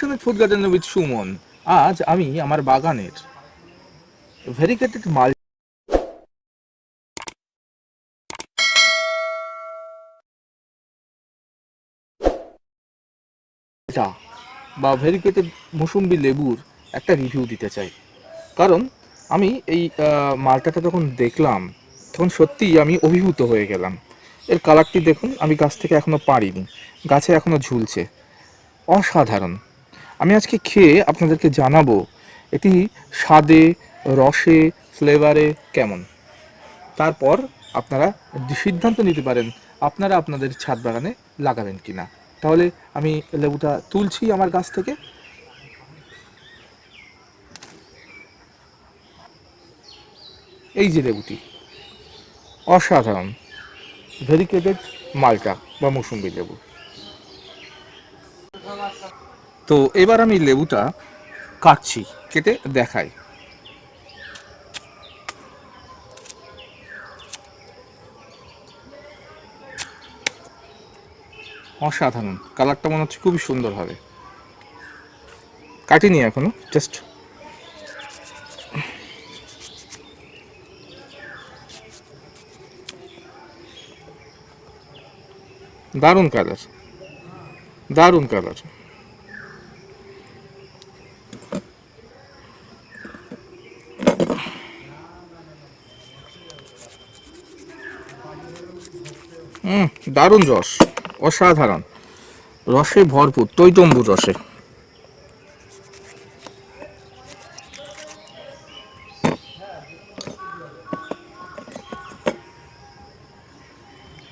Passionate food garden with Suman. আজ আমি আমার বাগানের ভেরিকেটেড মাল বা ভেরিকেটেড মৌসুম্বি লেবুর একটা রিভিউ দিতে চাই। কারণ আমি এই মালটাটা যখন দেখলাম, তখন সত্যিই আমি অভিভূত হয়ে গেলাম। এর কালারটি দেখুন, আমি গাছ থেকে এখনও পারিনি, গাছে এখনও ঝুলছে। অসাধারণ। আমি আজকে খেয়ে আপনাদেরকে জানাব এটি স্বাদে, রসে ফ্লেভারে কেমন। তারপর আপনারা সিদ্ধান্ত নিতে পারেন আপনারা আপনাদের ছাদ বাগানে লাগাবেন কিনা। তাহলে আমি লেবুটা তুলছি আমার গাছ থেকে। এই যে লেবুটি, অসাধারণ। ভেরিকেটেড মালটা বা মৌসুম্বি লেবু। তো এবার আমি লেবুটা কাটছি, কেটে দেখাই। অসাধারণ, কালারটা মনে হচ্ছে খুবই সুন্দর হবে। কাটিনি এখনও জাস্ট দারুণ কালার দারুণ কালার হুম, দারুণ রস, অসাধারণ। রসে ভরপুর টইটম্বুর রসে।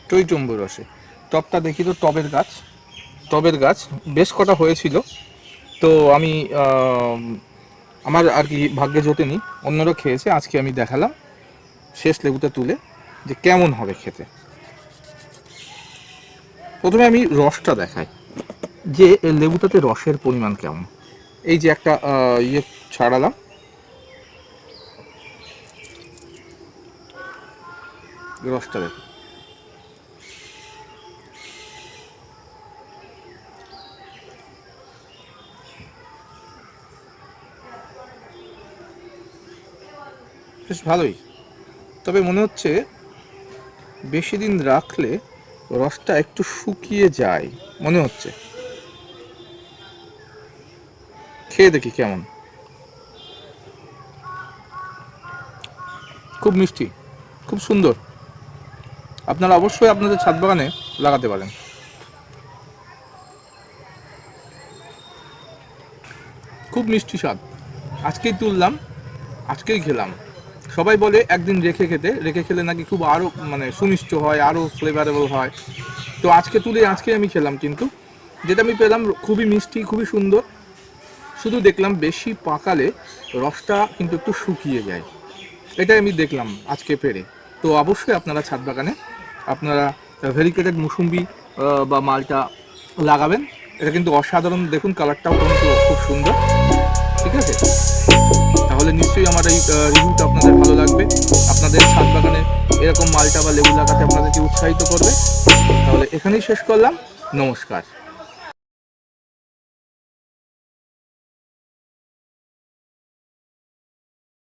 টইটম্বুর রসে। টবটা দেখি তো, টবের গাছ। টবের গাছ, বেশ কটা হয়েছিল। তো আমি আমার আর কি ভাগ্যে জোটেনি অন্যরা খেয়েছে, আজকে আমি দেখালাম। শেষ লেবুটা তুলে, যে কেমন হবে খেতে। প্রথমে আমি রসটা দেখাই। যে লেবুটাতে রসের পরিমাণ কেমন? এই যে একটা ইয়ে ছাড়ালাম। রসটা দেখো। বেশ ভালোই। তবে মনে হচ্ছে বেশি দিন রাখলে রসটা একটু শুকিয়ে যায়, মনে হচ্ছে। খেয়ে দেখি কেমন। খুব মিষ্টি, খুব সুন্দর। আপনারা অবশ্যই আপনাদের ছাদ বাগানে লাগাতে পারেন। খুব মিষ্টি স্বাদ। আজকেই তুললাম, আজকেই খেলাম। সবাই বলে একদিন রেখে খেতে। রেখে খেলে নাকি খুব আরও মানে সুমিষ্ট হয় আরও ফ্লেভারেবল হয়। তো আজকে তুলে, আজকে আমি খেলাম কিন্তু। যেটা আমি পেলাম খুবই মিষ্টি, খুবই সুন্দর। শুধু দেখলাম বেশি পাকালে রসটা কিন্তু একটু শুকিয়ে যায়। এটাই আমি দেখলাম আজকে পেরে। তো অবশ্যই আপনারা ছাদ বাগানে আপনারা ভেরিকেটেড মুসুম্বি বা মালটা লাগাবেন। এটা কিন্তু অসাধারণ, দেখুন কালারটাও কিন্তু খুব সুন্দর। ঠিক আছে? তাহলে নিশ্চয়ই আমার এই রিভিউটা আপনাদের ভালো লাগবে। আপনাদের ছাদ বাগানে এরকম মালটা বা লেবু লাগাতে আপনাদেরকে উৎসাহিত করবে। তাহলে এখানেই শেষ করলাম। নমস্কার।